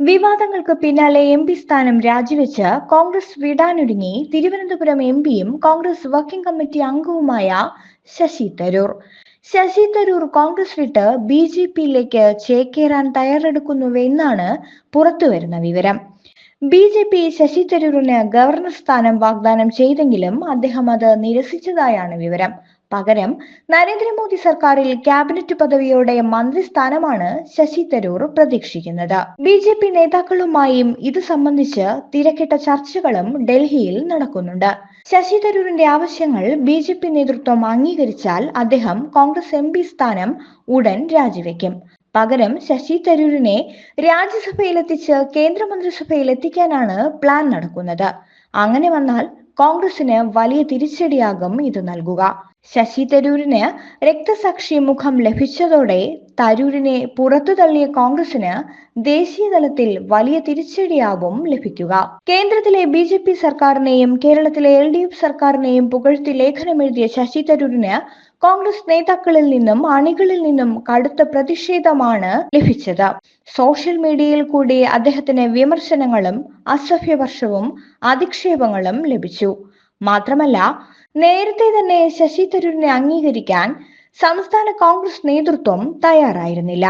വിവാദങ്ങൾക്ക് പിന്നാലെ M P സ്ഥാനം രാജിവെച്ച് കോൺഗ്രസ് വിടാനൊരുങ്ങി തിരുവനന്തപുരം എം പിയും കോൺഗ്രസ് വർക്കിംഗ് കമ്മിറ്റി അംഗവുമായ ശശി തരൂർ. ശശി തരൂർ കോൺഗ്രസ് വിട്ട് ബി ജെ പിയിലേക്ക് ചേക്കേറാൻ തയ്യാറെടുക്കുന്നുവെന്നാണ് പുറത്തുവരുന്ന വിവരം. ബി ജെ പി ശശി തരൂരിന് ഗവർണർ സ്ഥാനം വാഗ്ദാനം ചെയ്തെങ്കിലും അദ്ദേഹം അത് നിരസിച്ചതായാണ് വിവരം. പകരം നരേന്ദ്രമോദി സർക്കാരിൽ ക്യാബിനറ്റ് പദവിയോടെ മന്ത്രിസ്ഥാനമാണ് ശശി തരൂർ പ്രതീക്ഷിക്കുന്നത്. ബി ജെ പി നേതാക്കളുമായും ഇത് സംബന്ധിച്ച് തിരക്കിട്ട ചർച്ചകളും ഡൽഹിയിൽ നടക്കുന്നുണ്ട്. ശശി തരൂരിന്റെ ആവശ്യങ്ങൾ ബി ജെ പി നേതൃത്വം അംഗീകരിച്ചാൽ അദ്ദേഹം കോൺഗ്രസ് എം പി സ്ഥാനം ഉടൻ രാജിവെക്കും. പകരം ശശി തരൂരിനെ രാജ്യസഭയിലെത്തിച്ച് കേന്ദ്രമന്ത്രിസഭയിൽ എത്തിക്കാനാണ് പ്ലാൻ നടക്കുന്നത്. അങ്ങനെ വന്നാൽ കോൺഗ്രസിന് വലിയ തിരിച്ചടിയാകും ഇത് നൽകുക. ശശി തരൂരിന് രക്തസാക്ഷി മുഖം ലഭിച്ചതോടെ തരൂരിനെ പുറത്തു തള്ളിയ കോൺഗ്രസിന് ദേശീയ തലത്തിൽ വലിയ തിരിച്ചടിയാവും ലഭിക്കുക. കേന്ദ്രത്തിലെ ബി ജെ പി സർക്കാരിനെയും കേരളത്തിലെ എൽ ഡി എഫ് സർക്കാരിനെയും പുകഴ്ത്തി ലേഖനമെഴുതിയ ശശി തരൂരിന് കോൺഗ്രസ് നേതാക്കളിൽ നിന്നും അണികളിൽ നിന്നും കടുത്ത പ്രതിഷേധമാണ് ലഭിച്ചത്. സോഷ്യൽ മീഡിയയിൽ കൂടി അദ്ദേഹത്തിന് വിമർശനങ്ങളും അസഭ്യവർഷവും അധിക്ഷേപങ്ങളും ലഭിച്ചു. മാത്രമല്ല നേരത്തെ തന്നെ ശശി തരൂരിനെ അംഗീകരിക്കാൻ സംസ്ഥാന കോൺഗ്രസ് നേതൃത്വം തയ്യാറായിരുന്നില്ല.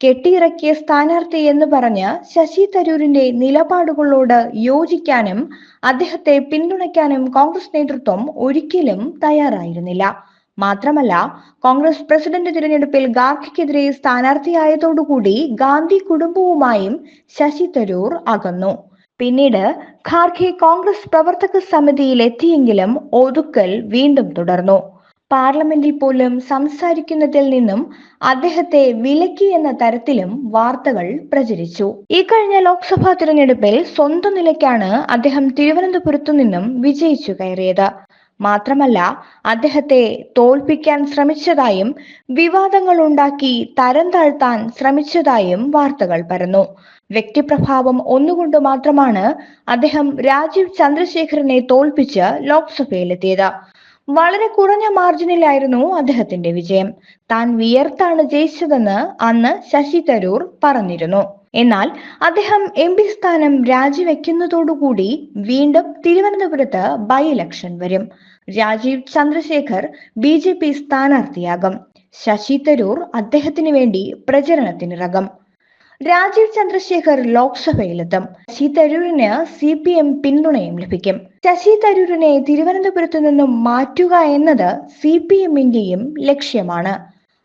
കെട്ടിയിറക്കിയ സ്ഥാനാർത്ഥി എന്ന് പറഞ്ഞ് ശശി തരൂരിന്റെ നിലപാടുകളോട് യോജിക്കാനും അദ്ദേഹത്തെ പിന്തുണയ്ക്കാനും കോൺഗ്രസ് നേതൃത്വം ഒരിക്കലും തയ്യാറായിരുന്നില്ല. മാത്രമല്ല കോൺഗ്രസ് പ്രസിഡന്റ് തിരഞ്ഞെടുപ്പിൽ ഗാന്ധിക്കെതിരെ സ്ഥാനാർത്ഥിയായതോടുകൂടി ഗാന്ധി കുടുംബവുമായും ശശി തരൂർ അകന്നു. പിന്നീട് ഖാർഖെ കോൺഗ്രസ് പ്രവർത്തക സമിതിയിൽ എത്തിയെങ്കിലും ഒതുക്കൽ വീണ്ടും തുടർന്നു. പാർലമെന്റിൽ പോലും സംസാരിക്കുന്നതിൽ നിന്നും അദ്ദേഹത്തെ വിലക്കി എന്ന തരത്തിലും വാർത്തകൾ പ്രചരിച്ചു. ഇക്കഴിഞ്ഞ ലോക്സഭാ തിരഞ്ഞെടുപ്പിൽ സ്വന്തം നിലയ്ക്കാണ് അദ്ദേഹം തിരുവനന്തപുരത്തു നിന്നും വിജയിച്ചു കയറിയത്. മാത്രമല്ല അദ്ദേഹത്തെ തോൽപ്പിക്കാൻ ശ്രമിച്ചതായും വിവാദങ്ങൾ ഉണ്ടാക്കി തരം താഴ്ത്താൻ ശ്രമിച്ചതായും വാർത്തകൾ പരന്നു. വ്യക്തിപ്രഭാവം ഒന്നുകൊണ്ട് മാത്രമാണ് അദ്ദേഹം രാജീവ് ചന്ദ്രശേഖരനെ തോൽപ്പിച്ച് ലോക്സഭയിലെത്തിയത്. വളരെ കുറഞ്ഞ മാർജിനിലായിരുന്നു അദ്ദേഹത്തിന്റെ വിജയം. താൻ വിയർത്താണ് ജയിച്ചതെന്ന് അന്ന് ശശി തരൂർ പറഞ്ഞിരുന്നു. എന്നാൽ അദ്ദേഹം എം പി സ്ഥാനം രാജിവെക്കുന്നതോടുകൂടി വീണ്ടും തിരുവനന്തപുരത്ത് ബൈ ഇലക്ഷൻ വരും. Rajeev Chandrasekhar B J P സ്ഥാനാർത്ഥിയാകും. Shashi Tharoor അദ്ദേഹത്തിന് വേണ്ടി പ്രചരണത്തിനിറങ്ങും. രാജീവ് ചന്ദ്രശേഖർ ലോക്സഭയിലെത്തും. ശശി തരൂരിന് സി പി എം പിന്തുണയും ലഭിക്കും. ശശി തരൂരിനെ തിരുവനന്തപുരത്തു നിന്നും മാറ്റുക എന്നത് സി പി എമ്മിന്റെയും ലക്ഷ്യമാണ്.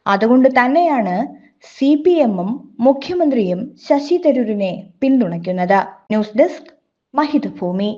അതുകൊണ്ട് തന്നെയാണ് സി പി എമ്മും മുഖ്യമന്ത്രിയും ശശി തരൂരിനെ പിന്തുണയ്ക്കുന്നത്. News desk മഹിതഭൂമി.